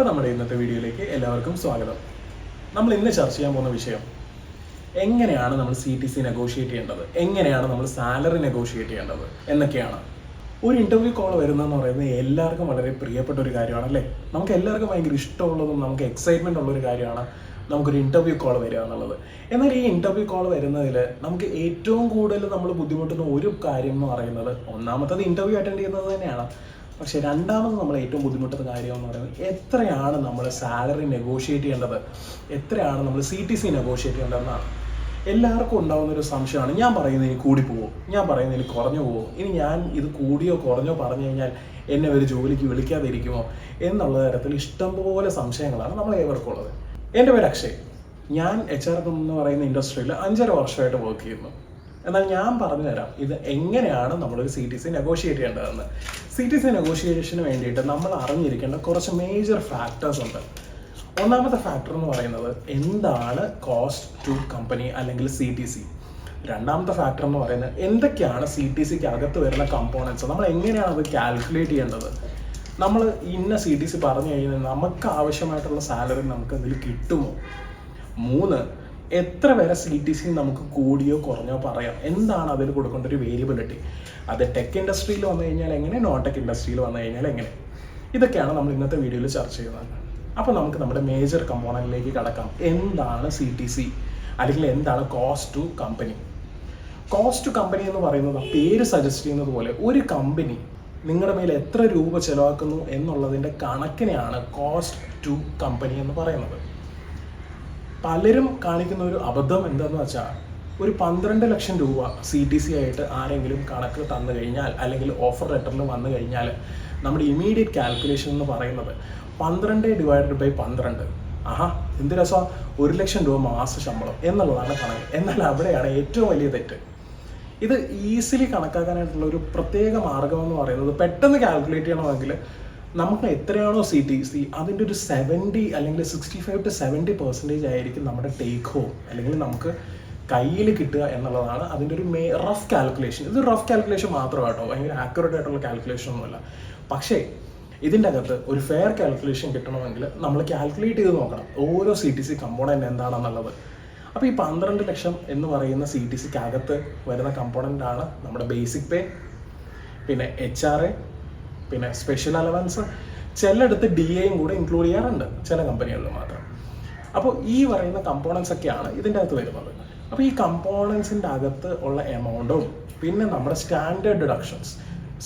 അപ്പോൾ നമ്മുടെ ഇന്നത്തെ വീഡിയോയിലേക്ക് എല്ലാവർക്കും സ്വാഗതം. നമ്മൾ ഇന്ന് ചർച്ച ചെയ്യാൻ പോകുന്ന വിഷയം എങ്ങനെയാണ് നമ്മൾ സി ടി സി നെഗോഷിയേറ്റ് ചെയ്യേണ്ടത്? എങ്ങനെയാണ് നമ്മൾ സാലറി നെഗോഷിയേറ്റ് ചെയ്യേണ്ടത്? എന്നൊക്കെയാണ്. ഒരു ഇന്റർവ്യൂ കോൾ വരുന്നതെന്ന് പറയുന്നത് എല്ലാവർക്കും വളരെ പ്രിയപ്പെട്ട ഒരു കാര്യമാണ് അല്ലേ? നമുക്ക് എല്ലാവർക്കും ഭയങ്കര ഇഷ്ടമുള്ളതും നമുക്ക് എക്സൈറ്റ്മെന്റ് ഉള്ള ഒരു കാര്യമാണ് നമുക്കൊരു ഇന്റർവ്യൂ കോൾ വരിക എന്നുള്ളത്. എന്നാൽ ഈ ഇന്റർവ്യൂ കോൾ വരുന്നതിൽ നമുക്ക് ഏറ്റവും കൂടുതൽ നമ്മൾ ബുദ്ധിമുട്ടുന്ന ഒരു കാര്യം എന്ന് പറയുന്നത് ഒന്നാമത്തത് ഇന്റർവ്യൂ അറ്റൻഡ് ചെയ്യുന്നത് തന്നെയാണ്. പക്ഷെ രണ്ടാമത് നമ്മൾ ഏറ്റവും ബുദ്ധിമുട്ടുന്ന കാര്യം എന്ന് പറയുന്നത് എത്രയാണ് നമ്മൾ സാലറി നെഗോഷിയേറ്റ് ചെയ്യേണ്ടത്? എത്രയാണ് നമ്മൾ സി ടി സി നെഗോഷിയേറ്റ് ചെയ്യേണ്ടതെന്നാണ്. എല്ലാവർക്കും ഉണ്ടാകുന്ന ഒരു സംശയമാണ്. ഞാൻ പറയുന്നതിന് കൂടി പോവോ ഞാൻ പറയുന്നതിന് കുറഞ്ഞു പോവോ? ഇനി ഞാൻ ഇത് കൂടിയോ കുറഞ്ഞോ പറഞ്ഞു കഴിഞ്ഞാൽ എന്നെ ഒരു ജോലിക്ക് വിളിക്കാതിരിക്കുമോ? എന്നുള്ള തരത്തിൽ ഇഷ്ടംപോലെ സംശയങ്ങളാണ് നമ്മൾ ഏവർക്കും ഉള്ളത്. എന്റെ പേര് അക്ഷയ്. ഞാൻ എച്ച് ആർ എന്ന് പറയുന്ന ഇൻഡസ്ട്രിയിൽ അഞ്ചര വർഷമായിട്ട് വർക്ക് ചെയ്യുന്നു. എന്നാൽ ഞാൻ പറഞ്ഞു തരാം ഇത് എങ്ങനെയാണ് നമ്മളൊരു സി ടി സി നെഗോഷിയേറ്റ് ചെയ്യേണ്ടതെന്ന്. സി ടി സി നെഗോഷിയേഷന് വേണ്ടിയിട്ട് നമ്മൾ അറിഞ്ഞിരിക്കേണ്ട കുറച്ച് മേജർ ഫാക്ടേഴ്സ് ഉണ്ട്. ഒന്നാമത്തെ ഫാക്ടർ എന്ന് പറയുന്നത് എന്താണ് കോസ്റ്റ് ടു കമ്പനി അല്ലെങ്കിൽ സി ടി സി രണ്ടാമത്തെ ഫാക്ടർ എന്ന് പറയുന്നത് എന്തൊക്കെയാണ് സി ടി സിക്ക് അകത്ത് വരുന്ന കമ്പോണൻസ് നമ്മൾ എങ്ങനെയാണ് അത് കാൽക്കുലേറ്റ് ചെയ്യേണ്ടത്? നമ്മൾ ഇന്ന സി ടി സി പറഞ്ഞു കഴിഞ്ഞാൽ നമുക്ക് ആവശ്യമായിട്ടുള്ള സാലറി നമുക്ക് അതിൽ കിട്ടുമോ? മൂന്ന് എത്ര വരെ സി ടി സി നമുക്ക് കൂടിയോ കുറഞ്ഞോ പറയാം. എന്താണ് അതിൽ കൊടുക്കേണ്ട ഒരു വേരിയബിലിറ്റി അത് ടെക് ഇൻഡസ്ട്രിയിൽ വന്നു കഴിഞ്ഞാൽ എങ്ങനെ നോൺ ടെക് ഇൻഡസ്ട്രിയിൽ വന്നു കഴിഞ്ഞാൽ എങ്ങനെ? ഇതൊക്കെയാണ് നമ്മൾ ഇന്നത്തെ വീഡിയോയിൽ ചർച്ച ചെയ്യുന്നത്. അപ്പോൾ നമുക്ക് നമ്മുടെ മേജർ കമ്പോണന്റിലേക്ക് കടക്കാം. എന്താണ് സി ടി സി അല്ലെങ്കിൽ എന്താണ് cost to company cost to company എന്ന് പറയുന്നത് പേര് സജസ്റ്റ് ചെയ്യുന്നത് പോലെ ഒരു കമ്പനി നിങ്ങളുടെ മേൽ എത്ര രൂപ ചെലവാക്കുന്നു എന്നുള്ളതിന്റെ കണക്കിനെയാണ് കോസ്റ്റ് ടു കമ്പനി എന്ന് പറയുന്നത്. പലരും കാണിക്കുന്ന ഒരു അബദ്ധം എന്താന്ന് വെച്ചാൽ ഒരു പന്ത്രണ്ട് ലക്ഷം രൂപ സി ടി സി ആയിട്ട് ആരെങ്കിലും കണക്ക് തന്നു കഴിഞ്ഞാൽ അല്ലെങ്കിൽ ഓഫർ ലെറ്ററിൽ വന്നു കഴിഞ്ഞാൽ നമ്മുടെ ഇമീഡിയറ്റ് കാൽക്കുലേഷൻ എന്ന് പറയുന്നത് പന്ത്രണ്ട് ഡിവൈഡഡ് ബൈ പന്ത്രണ്ട്. ആഹാ എന്ത് രസമാണ് ഒരു ലക്ഷം രൂപ മാസ ശമ്പളം എന്നുള്ളതാണ് കണക്ക്. എന്നാൽ അവിടെയാണ് ഏറ്റവും വലിയ തെറ്റ്. ഇത് ഈസിലി കണക്കാക്കാനായിട്ടുള്ള ഒരു പ്രത്യേക മാർഗം എന്ന് പറയുന്നത് പെട്ടെന്ന് കാൽക്കുലേറ്റ് ചെയ്യണമെങ്കിൽ നമുക്ക് എത്രയാണോ സി ടി സി അതിന്റെ ഒരു സെവന്റി അല്ലെങ്കിൽ sixty five to seventy percentage ആയിരിക്കും നമ്മുടെ ടേക്ക് ഹോം അല്ലെങ്കിൽ നമുക്ക് കയ്യിൽ കിട്ടുക എന്നുള്ളതാണ് അതിന്റെ ഒരു മേ റഫ് കാൽക്കുലേഷൻ ഇത് റഫ് കാൽക്കുലേഷൻ മാത്രമാട്ടോ. ഭയങ്കര ആക്യുറേറ്റ് ആയിട്ടുള്ള കാൽക്കുലേഷൻ ഒന്നുമല്ല. പക്ഷേ ഇതിന്റെ അകത്ത് ഒരു ഫെയർ കാൽക്കുലേഷൻ കിട്ടണമെങ്കിൽ നമ്മൾ കാൽക്കുലേറ്റ് ചെയ്ത് നോക്കണം. ഓരോ സി ടി സി കമ്പോണന്റ് എന്താണെന്നുള്ളത്. അപ്പോൾ ഈ പന്ത്രണ്ട് ലക്ഷം എന്ന് പറയുന്ന സി ടി സിക്ക് അകത്ത് വരുന്ന കമ്പോണന്റ് ആണ് നമ്മുടെ ബേസിക് പേ പിന്നെ എച്ച് ആർ എ പിന്നെ സ്പെഷ്യൽ അലവൻസ് ചിലയിടത്ത് ഡി എയും കൂടെ ഇൻക്ലൂഡ് ചെയ്യാറുണ്ട് ചില കമ്പനികളിൽ മാത്രം. അപ്പോൾ ഈ പറയുന്ന കമ്പോണൻസ് ഒക്കെയാണ് ഇതിന്റെ അകത്ത് വരുന്നത്. അപ്പോൾ ഈ കമ്പോണൻസിന്റെ അകത്ത് ഉള്ള എമൗണ്ടും പിന്നെ നമ്മുടെ സ്റ്റാൻഡേർഡ് ഡിഡക്ഷൻസ്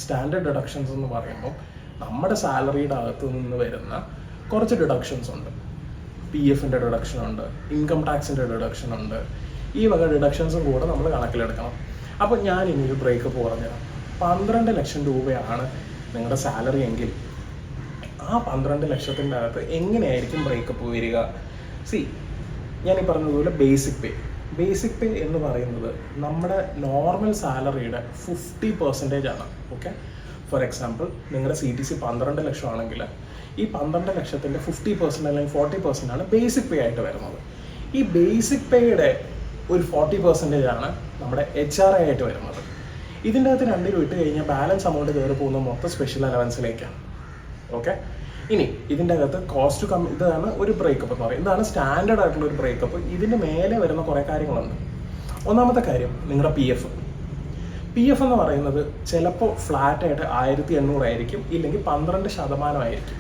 സ്റ്റാൻഡേർഡ് ഡിഡക്ഷൻസ് എന്ന് പറയുമ്പോൾ നമ്മുടെ സാലറിയുടെ അകത്ത് നിന്ന് വരുന്ന കുറച്ച് ഡിഡക്ഷൻസ് ഉണ്ട്. പി എഫിന്റെ ഡിഡക്ഷൻ ഉണ്ട് ഇൻകം ടാക്സിന്റെ ഡിഡക്ഷൻ ഉണ്ട്. ഈ വക ഡിഡക്ഷൻസും കൂടെ നമ്മൾ കണക്കിലെടുക്കണം. അപ്പോൾ ഞാൻ ഇനി ഒരു ബ്രേക്കപ്പ് പറഞ്ഞുതരാം. പന്ത്രണ്ട് ലക്ഷം രൂപയാണ് നിങ്ങളുടെ സാലറി എങ്കിൽ ആ പന്ത്രണ്ട് ലക്ഷത്തിന്റെ അകത്ത് എങ്ങനെയായിരിക്കും ബ്രേക്കപ്പ് വരിക? സി ഞാൻ ഈ പറഞ്ഞതുപോലെ ബേസിക് പേ ബേസിക് പേ എന്ന് പറയുന്നത് നമ്മുടെ നോർമൽ സാലറിയുടെ ഫിഫ്റ്റി പെർസെന്റേജ് ആണ്. ഓക്കെ ഫോർ എക്സാമ്പിൾ നിങ്ങളുടെ സി ടി സി പന്ത്രണ്ട് ലക്ഷം ആണെങ്കിൽ ഈ പന്ത്രണ്ട് ലക്ഷത്തിന്റെ ഫിഫ്റ്റി പെർസെന്റ് അല്ലെങ്കിൽ ഫോർട്ടി പെർസെന്റ് ആണ് ബേസിക് പേ ആയിട്ട് വരുന്നത്. ഈ ബേസിക് പേയുടെ ഒരു ഫോർട്ടി പെർസെന്റേജ് ആണ് നമ്മുടെ എച്ച് ആർ ഐ ആയിട്ട് വരുന്നത്. ഇതിന്റെ അകത്ത് രണ്ട് രൂപ ഇട്ട് കഴിഞ്ഞാൽ ബാലൻസ് അമൗണ്ട് കയറി പോകുന്ന മൊത്തം സ്പെഷ്യൽ അലവൻസിലേക്കാണ് ഓക്കെ ഇനി ഇതിന്റെ അകത്ത് കോസ്റ്റ് കം ഇതാണ് ഒരു ബ്രേക്കപ്പ് എന്ന് പറയും. ഇതാണ് സ്റ്റാൻഡേർഡ് ആയിട്ടുള്ള ഒരു ബ്രേക്കപ്പ് ഇതിന്റെ മേലെ വരുന്ന കുറേ കാര്യങ്ങളുണ്ട്. ഒന്നാമത്തെ കാര്യം നിങ്ങളുടെ പി എഫ് പി എഫ് എന്ന് പറയുന്നത് ചിലപ്പോൾ ഫ്ലാറ്റ് ആയിട്ട് ആയിരത്തി എണ്ണൂറായിരിക്കും ഇല്ലെങ്കിൽ പന്ത്രണ്ട് ശതമാനമായിരിക്കും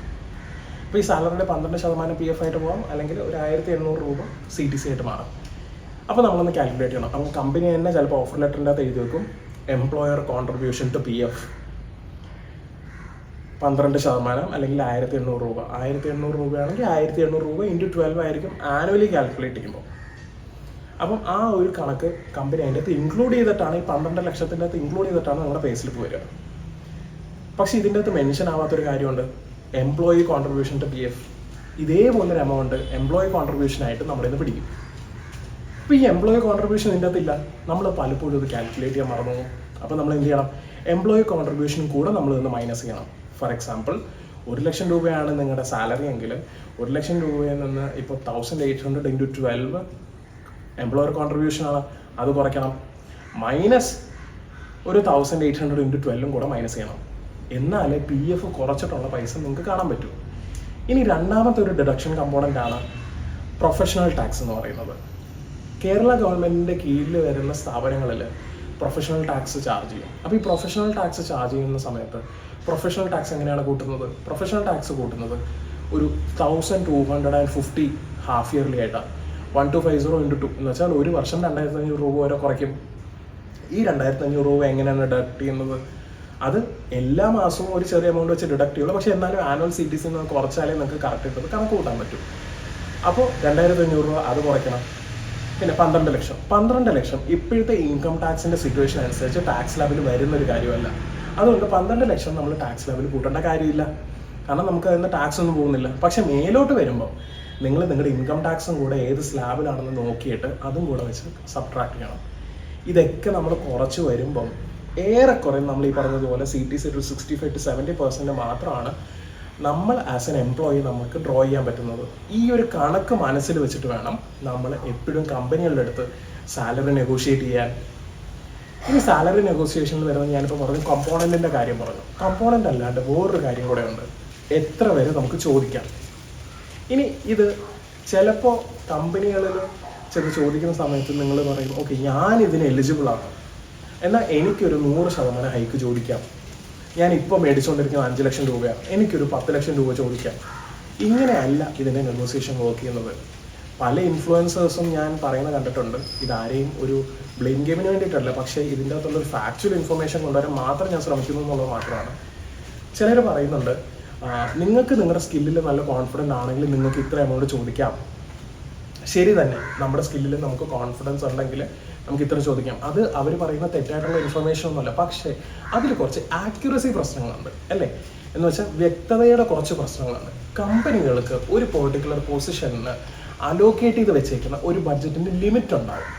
അപ്പോൾ ഈ സാലറിയുടെ പന്ത്രണ്ട് ശതമാനം പി എഫ് ആയിട്ട് പോകാം അല്ലെങ്കിൽ ഒരു ആയിരത്തി എണ്ണൂറ് രൂപ സി ടി സി ആയിട്ട് മാറാം. അപ്പോൾ നമ്മളൊന്ന് കാൽക്കുലേറ്റ് ചെയ്യണം. അപ്പം കമ്പനി തന്നെ ചിലപ്പോൾ ഓഫർ ലെറ്ററിന്റെ അകത്ത് എഴുതി വെക്കും. Employer contribution to P F പന്ത്രണ്ട് ശതമാനം അല്ലെങ്കിൽ ആയിരത്തി എണ്ണൂറ് രൂപ. ആയിരത്തി എണ്ണൂറ് രൂപയാണെങ്കിൽ ആയിരത്തി എണ്ണൂറ് രൂപ ഇന്റു ട്വൽവ് ആയിരിക്കും ആനുവലി കാൽക്കുലേറ്റ് ചെയ്യുമ്പോൾ. അപ്പം ആ ഒരു കണക്ക് കമ്പനി അതിന്റെ അകത്ത് ഇൻക്ലൂഡ് ചെയ്തിട്ടാണ് ഈ പന്ത്രണ്ട് ലക്ഷത്തിന്റെ അകത്ത് ഇൻക്ലൂഡ് ചെയ്തിട്ടാണ് നിങ്ങളുടെ പേ സ്ലിപ്പ് വരിക. പക്ഷേ ഇതിന്റെ അകത്ത് മെൻഷൻ ആവാത്തൊരു കാര്യമുണ്ട്. Employee contribution to P F ഇതേപോലൊരു amount employee കോൺട്രിബ്യൂഷനായിട്ട് നമ്മുടെ നിന്ന് പിടിക്കും. അപ്പോൾ ഈ എംപ്ലോയി കോൺട്രിബ്യൂഷൻ ഇതിന്റെ അകത്തില്ല നമ്മൾ പലപ്പോഴും ഇത് കാൽക്കുലേറ്റ് ചെയ്യാൻ മറന്നു. അപ്പോൾ നമ്മൾ എന്ത് ചെയ്യണം? എംപ്ലോയി കോൺട്രിബ്യൂഷനും കൂടെ നമ്മൾ നിന്ന് മൈനസ് ചെയ്യണം. ഫോർ എക്സാമ്പിൾ ഒരു ലക്ഷം രൂപയാണ് നിങ്ങളുടെ സാലറി എങ്കിൽ ഒരു ലക്ഷം രൂപയിൽ നിന്ന് ഇപ്പോൾ thousand eight hundred into twelve employer contribution ആണ്. അത് കുറയ്ക്കണം. മൈനസ് ഒരു തൗസൻഡ് എയ്റ്റ് ഹൺഡ്രഡ് ഇന്റു ട്വൽവും കൂടെ മൈനസ് ചെയ്യണം. എന്നാലേ പി എഫ് കുറച്ചിട്ടുള്ള പൈസ നിങ്ങൾക്ക് കാണാൻ പറ്റും. ഇനി രണ്ടാമത്തെ ഒരു ഡിഡക്ഷൻ കമ്പോണന്റ് ആണ് പ്രൊഫഷണൽ ടാക്സ് എന്ന് പറയുന്നത്. കേരള ഗവൺമെന്റിന്റെ കീഴിൽ വരുന്ന സ്ഥാപനങ്ങളിൽ പ്രൊഫഷണൽ ടാക്സ് ചാർജ് ചെയ്യും. അപ്പോൾ ഈ പ്രൊഫഷണൽ ടാക്സ് ചാർജ് ചെയ്യുന്ന സമയത്ത് പ്രൊഫഷണൽ ടാക്സ് എങ്ങനെയാണ് കൂട്ടുന്നത്? പ്രൊഫഷണൽ ടാക്സ് കൂട്ടുന്നത് ഒരു thousand two hundred and fifty half yearly ആയിട്ടാണ് one two five zero into two എന്ന് വെച്ചാൽ ഒരു വർഷം രണ്ടായിരത്തി അഞ്ഞൂറ് രൂപ വരെ കുറയ്ക്കും. ഈ രണ്ടായിരത്തി അഞ്ഞൂറ് രൂപ എങ്ങനെയാണ് ഡിഡക്ട് ചെയ്യുന്നത്? അത് എല്ലാ മാസവും ഒരു ചെറിയ എമൗണ്ട് വെച്ച് ഡിഡക്ട് ചെയ്യുള്ളൂ. പക്ഷേ എന്നാലും ആനുവൽ സി ടി സി കുറച്ചാലേ നിങ്ങൾക്ക് കറക്റ്റ് ഇട്ടത് കണക്ക് കൂട്ടാൻ പറ്റും. അപ്പോൾ രണ്ടായിരത്തി അഞ്ഞൂറ് രൂപ അത് കുറയ്ക്കണം. പിന്നെ പന്ത്രണ്ട് ലക്ഷം. പന്ത്രണ്ട് ലക്ഷം ഇപ്പോഴത്തെ ഇൻകം ടാക്സിന്റെ സിറ്റുവേഷൻ അനുസരിച്ച് ടാക്സ് ലെവൽ വരുന്ന ഒരു കാര്യമല്ല. അതുകൊണ്ട് പന്ത്രണ്ട് ലക്ഷം നമ്മൾ ടാക്സ് ലെവൽ കൂട്ടേണ്ട കാര്യമില്ല. കാരണം നമുക്ക് അതിന് ടാക്സ് ഒന്നും പോകുന്നില്ല. പക്ഷെ മേലോട്ട് വരുമ്പോൾ നിങ്ങൾ നിങ്ങളുടെ ഇൻകം ടാക്സും കൂടെ ഏത് സ്ലാബിലാണെന്ന് നോക്കിയിട്ട് അതും കൂടെ വെച്ച് സബ്ട്രാക്ട് ചെയ്യണം. ഇതൊക്കെ നമ്മൾ കുറച്ച് വരുമ്പം ഏറെക്കുറെ നമ്മൾ ഈ പറഞ്ഞതുപോലെ സി ടി സി ഒരു sixty five to seventy percent മാത്രമാണ് നമ്മൾ ആസ് എൻ എംപ്ലോയി നമുക്ക് ഡ്രോ ചെയ്യാൻ പറ്റുന്നത്. ഈ ഒരു കണക്ക് മനസ്സിൽ വെച്ചിട്ട് വേണം നമ്മൾ എപ്പോഴും കമ്പനികളുടെ അടുത്ത് സാലറി നെഗോഷിയേറ്റ് ചെയ്യാൻ. ഈ സാലറി നെഗോസിയേഷനിൽ വരുന്നത് ഞാനിപ്പോൾ പറഞ്ഞു കമ്പോണന്റിന്റെ കാര്യം പറഞ്ഞു. കമ്പോണന്റ് അല്ലാണ്ട് വേറൊരു കാര്യം കൂടെ ഉണ്ട്. എത്ര വരെ നമുക്ക് ചോദിക്കാം. ഇനി ഇത് ചിലപ്പോൾ കമ്പനികളിൽ ചില ചോദിക്കുന്ന സമയത്ത് നിങ്ങൾ പറയും ഓക്കെ ഞാൻ ഇതിന് എലിജിബിൾ ആണ്. എന്നാൽ എനിക്കൊരു നൂറ് ശതമാനം ഹൈക്ക് ചോദിക്കാം. ഞാൻ ഇപ്പോൾ മേടിച്ചുകൊണ്ടിരിക്കുന്ന അഞ്ച് ലക്ഷം രൂപയാണ് എനിക്കൊരു പത്ത് ലക്ഷം രൂപ ചോദിക്കാം. ഇങ്ങനെയല്ല ഇതിന്റെ നെഗോസിയേഷൻ വർക്ക് ചെയ്യുന്നത്. പല ഇൻഫ്ലുവൻസേഴ്സും ഞാൻ പറയുന്നത് കണ്ടിട്ടുണ്ട്. ഇതാരെയും ഒരു ബ്ലെയിം ഗെയിമിന് വേണ്ടിയിട്ടല്ല പക്ഷേ ഇതിന്റെ അകത്തുള്ള ഒരു ഫാക്ച്വൽ ഇൻഫർമേഷൻ കൊണ്ടുവരാൻ മാത്രം ഞാൻ ശ്രമിക്കുന്നു എന്നുള്ളത് മാത്രമാണ്. ചിലർ പറയുന്നുണ്ട് നിങ്ങൾക്ക് നിങ്ങളുടെ സ്കില്ലിൽ നല്ല കോൺഫിഡന്റ് ആണെങ്കിൽ നിങ്ങൾക്ക് ഇത്ര എമൗണ്ട് ചോദിക്കാം. ശരി തന്നെ നമ്മുടെ സ്കില്ലിൽ നമുക്ക് കോൺഫിഡൻസ് ഉണ്ടെങ്കിൽ നമുക്ക് ഇത്ര ചോദിക്കാം. അത് അവർ പറയുന്ന തെറ്റായിട്ടുള്ള ഇൻഫർമേഷൻ ഒന്നുമല്ല. പക്ഷേ അതിൽ കുറച്ച് ആക്യുറസി പ്രശ്നങ്ങളുണ്ട് അല്ലേ? എന്ന് വെച്ചാൽ വ്യക്തതയുടെ കുറച്ച് പ്രശ്നങ്ങളാണ് കമ്പനികൾക്ക് ഒരു പെർട്ടിക്കുലർ പൊസിഷനിൽ അലോക്കേറ്റ് ചെയ്ത് വെച്ചേക്കുന്ന ഒരു ബഡ്ജറ്റിന്റെ ലിമിറ്റ് ഉണ്ടാവും.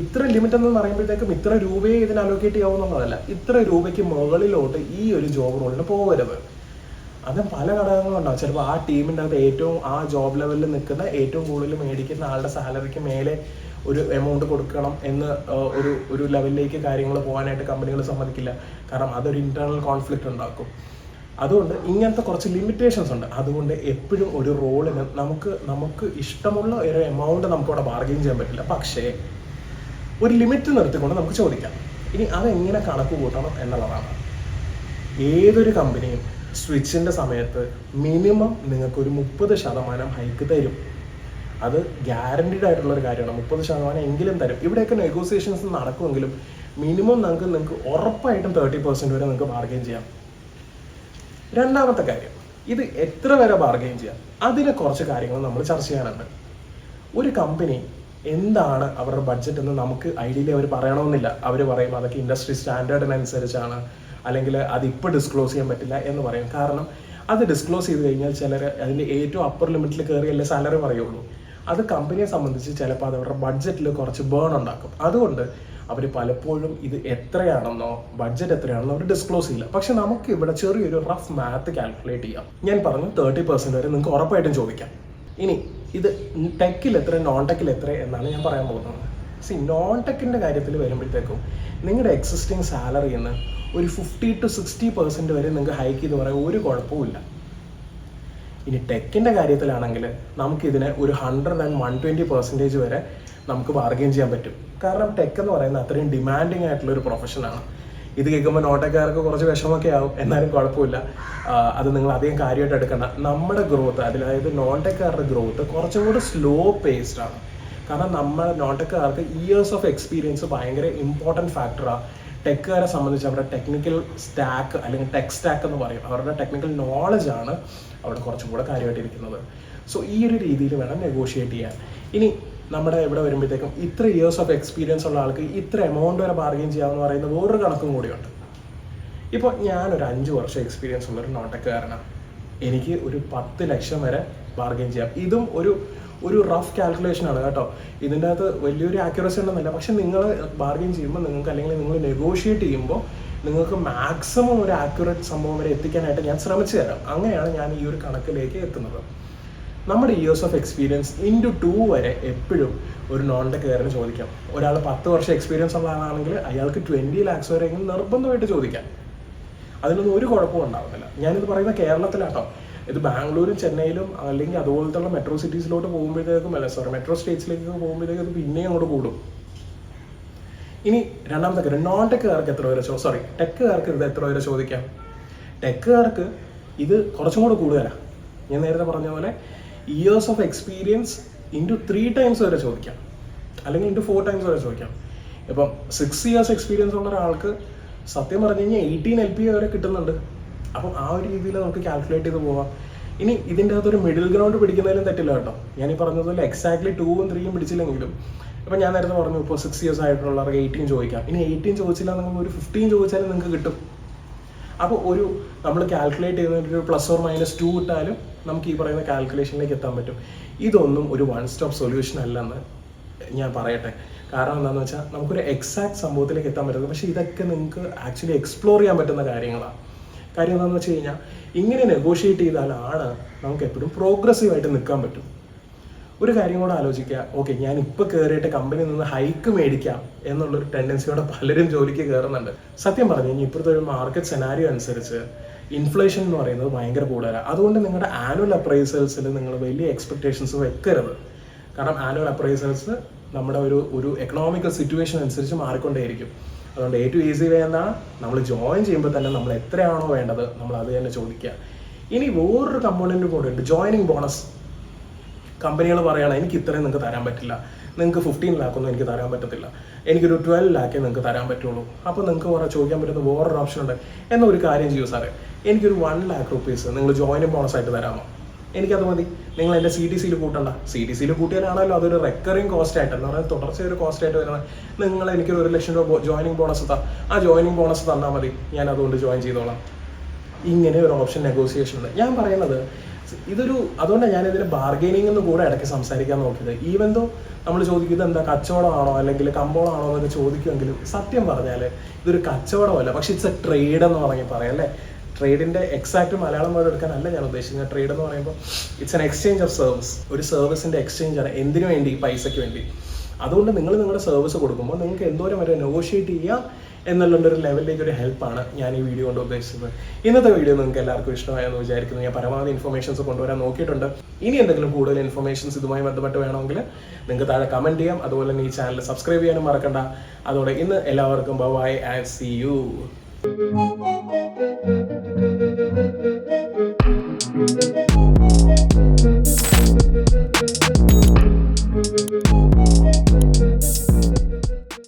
ഇത്ര ലിമിറ്റ് എന്ന് പറയുമ്പോഴത്തേക്കും ഇത്ര രൂപയെ ഇതിന് അലോക്കേറ്റ് ചെയ്യാവുന്നതല്ല ഇത്ര രൂപയ്ക്ക് മുകളിലോട്ട് ഈ ഒരു ജോബ് റോളിന് പോകരുത്. അത് പല ഘടകങ്ങളുണ്ടാവും ചിലപ്പോൾ ആ ടീമിന്റെ അകത്ത് ഏറ്റവും ആ ജോബ് ലെവലിൽ നിൽക്കുന്ന ഏറ്റവും കൂടുതൽ മേടിക്കുന്ന ആളുടെ സാലറിക്ക് മേലെ ഒരു എമൗണ്ട് കൊടുക്കണം എന്ന് ഒരു ഒരു ലെവലിലേക്ക് കാര്യങ്ങൾ പോകാനായിട്ട് കമ്പനികൾ സമ്മതിക്കില്ല. കാരണം അതൊരു ഇന്റേണൽ കോൺഫ്ലിക്റ്റ് ഉണ്ടാക്കും. അതുകൊണ്ട് ഇങ്ങനത്തെ കുറച്ച് ലിമിറ്റേഷൻസ് ഉണ്ട്. അതുകൊണ്ട് എപ്പോഴും ഒരു റോളിന് നമുക്ക് നമുക്ക് ഇഷ്ടമുള്ള ഒരു എമൗണ്ട് നമുക്ക് അവിടെ ബാർഗെയിൻ ചെയ്യാൻ പറ്റില്ല. പക്ഷേ ഒരു ലിമിറ്റ് നിർത്തിക്കൊണ്ട് നമുക്ക് ചോദിക്കാം. ഇനി അതെങ്ങനെ കണക്ക് കൂട്ടണം എന്നുള്ളതാണ്. ഏതൊരു കമ്പനിയും സ്വിച്ചിന്റെ സമയത്ത് മിനിമം നിങ്ങൾക്ക് ഒരു മുപ്പത് ശതമാനം ഹൈക്ക് തരും. അത് ഗ്യാരണ്ടീഡ് ആയിട്ടുള്ള ഒരു കാര്യമാണ്. മുപ്പത് ശതമാനം എങ്കിലും തരും. ഇവിടെയൊക്കെ നെഗോസിയേഷൻസ് നടക്കുമെങ്കിലും മിനിമം നമുക്ക് നിങ്ങൾക്ക് ഉറപ്പായിട്ടും തേർട്ടി പെർസെന്റ് വരെ നിങ്ങൾക്ക് ബാർഗെയിൻ ചെയ്യാം. രണ്ടാമത്തെ കാര്യം ഇത് എത്ര വരെ ബാർഗെയിൻ ചെയ്യാം? അതിനെ കുറച്ച് കാര്യങ്ങൾ നമ്മൾ ചർച്ച ചെയ്യാനുണ്ട്. ഒരു കമ്പനി എന്താണ് അവരുടെ ബഡ്ജറ്റ് എന്ന് നമുക്ക് ഐഡിയയിൽ അവർ പറയണമെന്നില്ല. അവർ പറയും അതൊക്കെ ഇൻഡസ്ട്രി സ്റ്റാൻഡേർഡിനനുസരിച്ചാണ് അല്ലെങ്കിൽ അത് ഇപ്പോൾ ഡിസ്ക്ലോസ് ചെയ്യാൻ പറ്റില്ല എന്ന് പറയും. കാരണം അത് ഡിസ്ക്ലോസ് ചെയ്ത് കഴിഞ്ഞാൽ ചിലർ അതിന്റെ ഏറ്റവും അപ്പർ ലിമിറ്റിൽ കയറിയല്ലേ സാലറി പറയുള്ളൂ. അത് കമ്പനിയെ സംബന്ധിച്ച് ചിലപ്പോൾ അത് അവരുടെ ബഡ്ജറ്റിൽ കുറച്ച് ബേൺ ഉണ്ടാക്കും. അതുകൊണ്ട് അവർ പലപ്പോഴും ഇത് എത്രയാണെന്നോ ബഡ്ജറ്റ് എത്രയാണെന്നോ അവർ ഡിസ്ക്ലോസ് ചെയ്യില്ല. പക്ഷെ നമുക്ക് ഇവിടെ ചെറിയൊരു റഫ് മാത്ത് കാൽക്കുലേറ്റ് ചെയ്യാം. ഞാൻ പറഞ്ഞു തേർട്ടി പെർസെന്റ് വരെ നിങ്ങൾക്ക് ഉറപ്പായിട്ടും ചോദിക്കാം. ഇനി ഇത് ടെക്കിൽ എത്ര നോൺ ടെക്കിൽ എത്ര എന്നാണ് ഞാൻ പറയാൻ പോകുന്നത്. സി നോൺ ടെക്കിന്റെ കാര്യത്തിൽ വരുമ്പോഴത്തേക്കും നിങ്ങളുടെ എക്സിസ്റ്റിംഗ് സാലറിയിൽ നിന്ന് ഒരു ഫിഫ്റ്റി ടു സിക്സ്റ്റി പെർസെന്റ് വരെ നിങ്ങൾക്ക് ഹൈക്ക് ചെയ്ത് പറയാൻ ഒരു കുഴപ്പമില്ല ഇനി ടെക്കിന്റെ കാര്യത്തിലാണെങ്കിൽ നമുക്കിതിനെ ഒരു hundred and one twenty percentage വരെ നമുക്ക് ബാർഗെയിൻ ചെയ്യാൻ പറ്റും. കാരണം ടെക് എന്ന് പറയുന്നത് അത്രയും ഡിമാൻഡിങ് ആയിട്ടുള്ള ഒരു പ്രൊഫഷനാണ് ഇത് കേൾക്കുമ്പോൾ നോട്ടക്കാർക്ക് കുറച്ച് വിഷമമൊക്കെ ആവും. എന്നാലും കുഴപ്പമില്ല. അത് നിങ്ങൾ അധികം കാര്യമായിട്ട് എടുക്കണ്ട. നമ്മുടെ ഗ്രോത്ത് അതായത് നോൺ ടെക്കാരുടെ ഗ്രോത്ത് കുറച്ചും കൂടി സ്ലോ പേസ്ഡ് ആണ്. കാരണം നമ്മൾ നോട്ടക്കാർക്ക് ഇയേഴ്സ് ഓഫ് എക്സ്പീരിയൻസ് ഭയങ്കര ഇമ്പോർട്ടന്റ് ഫാക്ടറാണ് ടെക്കുകാരെ സംബന്ധിച്ച് അവരുടെ ടെക്നിക്കൽ സ്റ്റാക്ക് അല്ലെങ്കിൽ ടെക് സ്റ്റാക്ക് എന്ന് പറയും. അവരുടെ ടെക്നിക്കൽ നോളജാണ് അവിടെ കുറച്ചും കൂടെ കാര്യമായിട്ടിരിക്കുന്നത് സോ ഈ ഒരു രീതിയിൽ വേണം നെഗോഷിയേറ്റ് ചെയ്യാൻ. ഇനി നമ്മുടെ ഇവിടെ വരുമ്പോഴത്തേക്കും ഇത്ര ഇയേഴ്സ് ഓഫ് എക്സ്പീരിയൻസ് ഉള്ള ആൾക്ക് ഇത്ര എമൗണ്ട് വരെ ബാർഗെയിൻ ചെയ്യാമെന്ന് പറയുന്ന വേറൊരു കണക്കും കൂടിയുണ്ട്. ഇപ്പോൾ ഞാനൊരു അഞ്ച് വർഷം എക്സ്പീരിയൻസ് ഉള്ള ഒരു നോട്ടക്കാരനാണ് എനിക്ക് ഒരു പത്ത് ലക്ഷം വരെ ബാർഗെയിൻ ചെയ്യാം. ഇതും ഒരു ഒരു റഫ് കാൽക്കുലേഷൻ ആണ് കേട്ടോ. ഇതിന്റെ അകത്ത് വലിയൊരു ആക്യുറസി ഉണ്ടെന്നില്ല. പക്ഷെ നിങ്ങൾ ബാർഗെയിൻ ചെയ്യുമ്പോൾ നിങ്ങൾക്ക് അല്ലെങ്കിൽ നിങ്ങൾ നെഗോഷിയേറ്റ് ചെയ്യുമ്പോൾ നിങ്ങൾക്ക് മാക്സിമം ഒരു ആക്യുറേറ്റ് സംഭവം വരെ എത്തിക്കാനായിട്ട് ഞാൻ ശ്രമിച്ചു തരാം. അങ്ങനെയാണ് ഞാൻ ഈ ഒരു കണക്കിലേക്ക് എത്തുന്നത്. നമ്മുടെ years of experience into two വരെ എപ്പോഴും ഒരു നോൺ ടെക്കുകാരന് ചോദിക്കാം. ഒരാൾ പത്ത് വർഷം എക്സ്പീരിയൻസ് ഉള്ള ആളാണെങ്കിൽ അയാൾക്ക് ട്വന്റി ലാക്സ് വരെയെങ്കിലും നിർബന്ധമായിട്ട് ചോദിക്കാം. അതിനൊന്നും ഒരു കുഴപ്പവും ഉണ്ടാവുന്നില്ല. ഞാനിത് പറയുന്ന കേരളത്തിലാട്ടോ. ഇത് ബാംഗ്ലൂരും ചെന്നൈയിലും അല്ലെങ്കിൽ അതുപോലത്തുള്ള മെട്രോ സിറ്റീസിലോട്ട് പോകുമ്പോഴത്തേക്കും അല്ല സോറി മെട്രോ സ്റ്റേറ്റ്സിലേക്ക് പോകുമ്പോഴത്തേക്കും ഇത് പിന്നെയും അങ്ങോട്ട് കൂടും. ഇനി രണ്ടാമത്തെ കാര്യം നോൺ ടെക്കുകാർക്ക് എത്ര വരെ സോറി ടെക്കുകാർക്ക് ഇത് എത്ര പേരെ ചോദിക്കാം? ടെക്കുകാർക്ക് ഇത് കുറച്ചും കൂടെ കൂടുതലാണ് ഞാൻ നേരത്തെ പറഞ്ഞ പോലെ years of experience into three times വരെ ചോദിക്കാം. അല്ലെങ്കിൽ ഇന്റു ഫോർ ടൈംസ് വരെ ചോദിക്കാം. ഇപ്പം സിക്സ് ഇയേഴ്സ് എക്സ്പീരിയൻസ് ഉള്ള ഒരാൾക്ക് സത്യം പറഞ്ഞു കഴിഞ്ഞാൽ എയ്റ്റീൻ എൽ പി വരെ കിട്ടുന്നുണ്ട്. അപ്പം ആ ഒരു രീതിയിൽ നമുക്ക് കാൽക്കുലേറ്റ് ചെയ്ത് പോവാം. ഇനി ഇതിന്റെ അകത്തൊരു മിഡിൽ ഗ്രൗണ്ട് പിടിക്കുന്നതിലും തെറ്റില്ല കേട്ടോ. ഈ പറഞ്ഞതുപോലെ എക്സാക്ട്ലി ടൂവും ത്രീയും പിടിച്ചില്ലെങ്കിലും ഇപ്പം ഞാൻ നേരത്തെ പറഞ്ഞു ഇപ്പോൾ സിക്സ് ഇയേഴ്സ് ആയിട്ടുള്ളവർക്ക് എയ്റ്റീൻ ചോദിക്കാം. ഇനി എയ്റ്റീൻ ചോദിച്ചില്ല നമുക്ക് ഒരു ഫിഫ്റ്റീൻ ചോദിച്ചാലും നിങ്ങൾക്ക് കിട്ടും. അപ്പോൾ ഒരു നമ്മൾ കാൽക്കുലേറ്റ് ചെയ്യുന്ന ഒരു പ്ലസ് ഓർ മൈനസ് ടു ഇട്ടാലും നമുക്ക് ഈ പറയുന്ന കാൽക്കുലേഷനിലേക്ക് എത്താൻ പറ്റും. ഇതൊന്നും ഒരു വൺ സ്റ്റോപ്പ് സൊല്യൂഷൻ അല്ലെന്ന് ഞാൻ പറയട്ടെ. കാരണം എന്താണെന്ന് വെച്ചാൽ നമുക്കൊരു എക്സാക്ട് സംഭവത്തിലേക്ക് എത്താൻ പറ്റുന്നത് പക്ഷേ ഇതൊക്കെ നിങ്ങൾക്ക് ആക്ച്വലി എക്സ്പ്ലോർ ചെയ്യാൻ പറ്റുന്ന കാര്യങ്ങളാണ് കാര്യം എന്താണെന്ന് വെച്ച് കഴിഞ്ഞാൽ ഇങ്ങനെ നെഗോഷിയേറ്റ് ചെയ്താലാണ് നമുക്ക് എപ്പോഴും പ്രോഗ്രസീവായിട്ട് നിൽക്കാൻ പറ്റും. ഒരു കാര്യം കൂടെ ആലോചിക്കുക. ഓക്കെ ഞാൻ ഇപ്പോൾ കയറിയിട്ട് കമ്പനി നിന്ന് ഹൈക്ക് മേടിക്കാം എന്നുള്ളൊരു ടെൻഡൻസിയോടെ പലരും ജോലിക്ക് കയറുന്നുണ്ട് സത്യം പറഞ്ഞു കഴിഞ്ഞാൽ ഇപ്പോഴത്തെ ഒരു മാർക്കറ്റ് സെനാരിയോ അനുസരിച്ച് ഇൻഫ്ലേഷൻ എന്ന് പറയുന്നത് ഭയങ്കര കൂടുതലാണ് അതുകൊണ്ട് നിങ്ങളുടെ ആനുവൽ അപ്രൈസൽസിൽ നിങ്ങൾ വലിയ എക്സ്പെക്ടേഷൻസ് വെക്കരുത്. കാരണം ആനുവൽ അപ്രൈസൽസ് നമ്മുടെ ഒരു ഒരു എക്കണോമിക്കൽ സിറ്റുവേഷൻ അനുസരിച്ച് മാറിക്കൊണ്ടേയിരിക്കും. അതുകൊണ്ട് ഏറ്റവും ഈസി വേ എന്താണ്? നമ്മൾ ജോയിൻ ചെയ്യുമ്പോൾ തന്നെ നമ്മൾ എത്രയാണോ വേണ്ടത് നമ്മൾ അത് തന്നെ ചോദിക്കുക. ഇനി വേറൊരു കമ്പോണന്റും കൂടെ ഉണ്ട്. ജോയിനിങ് ബോണസ് കമ്പനികൾ പറയുകയാണ് എനിക്ക് ഇത്രയും നിങ്ങൾക്ക് തരാൻ പറ്റില്ല. നിങ്ങൾക്ക് ഫിഫ്റ്റീൻ ലാക്കൊന്നും എനിക്ക് തരാൻ പറ്റത്തില്ല. എനിക്കൊരു ട്വൽവ് ലാക്കേ നിങ്ങൾക്ക് തരാൻ പറ്റുള്ളൂ. അപ്പോൾ നിങ്ങൾക്ക് കുറെ ചോദിക്കാൻ പറ്റുന്ന വേറൊരു ഓപ്ഷൻ ഉണ്ട്. എന്നൊരു കാര്യം ചെയ്യൂ സാറേ. എനിക്കൊരു വൺ ലാക്ക് റുപ്പീസ് നിങ്ങൾ ജോയിനിങ് ബോണസ് ആയിട്ട് തരാമോ? എനിക്കത് മതി. നിങ്ങൾ എന്റെ സി ടി സിയിൽ കൂട്ടണ്ട. സി ടി സിയിൽ കൂട്ടിയാലാണല്ലോ അതൊരു റെക്കറിങ് കോസ്റ്റ് ആയിട്ട്. എന്ന് പറയുന്നത് തുടർച്ചയായി ഒരു കോസ്റ്റ് ആയിട്ട് വരുന്നത്. നിങ്ങൾ എനിക്കൊരു ഒരു ലക്ഷം രൂപ ജോയിനിങ് ബോണസ് താ. ആ ജോയിനിങ് ബോണസ് തന്നാൽ മതി. ഞാൻ അതുകൊണ്ട് ജോയിൻ ചെയ്തോളാം. ഇങ്ങനെ ഒരു ഓപ്ഷൻ നെഗോസിയേഷൻ ഉണ്ട്. ഞാൻ പറയുന്നത് ഇതൊരു അതുകൊണ്ടാണ് ഞാൻ ഇതിന് ബാർഗെയിനിങ് എന്ന് കൂടെ ഇടയ്ക്ക് സംസാരിക്കാൻ നോക്കിയത്. ഈവൻ ദോ നമ്മൾ ചോദിക്കുന്നത് എന്താ കച്ചവടമാണോ അല്ലെങ്കിൽ കമ്പോളമാണോ എന്നൊക്കെ ചോദിക്കുമെങ്കിലും സത്യം പറഞ്ഞാൽ ഇതൊരു കച്ചവടമല്ല. പക്ഷെ ഇറ്റ്സ് എ ട്രേഡ് എന്ന് പറഞ്ഞ് പറയാം അല്ലേ? ട്രേഡിന്റെ എക്സാക്ട് മലയാളം പോലെ എടുക്കാൻ അല്ല ഞാൻ ഉദ്ദേശിക്കുന്നത് ട്രേഡ് എന്ന് പറയുമ്പോൾ it's an exchange of service ഒരു സർവീസിന്റെ എക്സ്ചേഞ്ച് ആണ് എന്തിനു വേണ്ടി? പൈസയ്ക്ക് വേണ്ടി. അതുകൊണ്ട് നിങ്ങൾ നിങ്ങളുടെ സർവീസ് കൊടുക്കുമ്പോൾ നിങ്ങൾക്ക് എന്തോരം വരെ നെഗോഷിയേറ്റ് ചെയ്യാം എന്നുള്ള ഒരു ലെവലിലേക്ക് ഒരു ഹെൽപ്പാണ് ഞാൻ ഈ വീഡിയോ കൊണ്ട് ഉദ്ദേശിച്ചത്. ഇന്നത്തെ വീഡിയോ നിങ്ങൾക്ക് എല്ലാവർക്കും ഇഷ്ടമായെന്ന് വിചാരിക്കുന്നു. ഞാൻ പരമാവധി ഇൻഫർമേഷൻസ് കൊണ്ടുവരാൻ നോക്കിയിട്ടുണ്ട്. ഇനി എന്തെങ്കിലും കൂടുതൽ ഇൻഫർമേഷൻസ് ഇതുമായി ബന്ധപ്പെട്ട് വേണമെങ്കിൽ നിങ്ങൾക്ക് താഴെ കമന്റ് ചെയ്യാം. അതുപോലെ തന്നെ ഈ ചാനൽ സബ്സ്ക്രൈബ് ചെയ്യാനും മറക്കണ്ട. അതോടെ ഇന്ന് എല്ലാവർക്കും ബൈ ആൻഡ് സി യു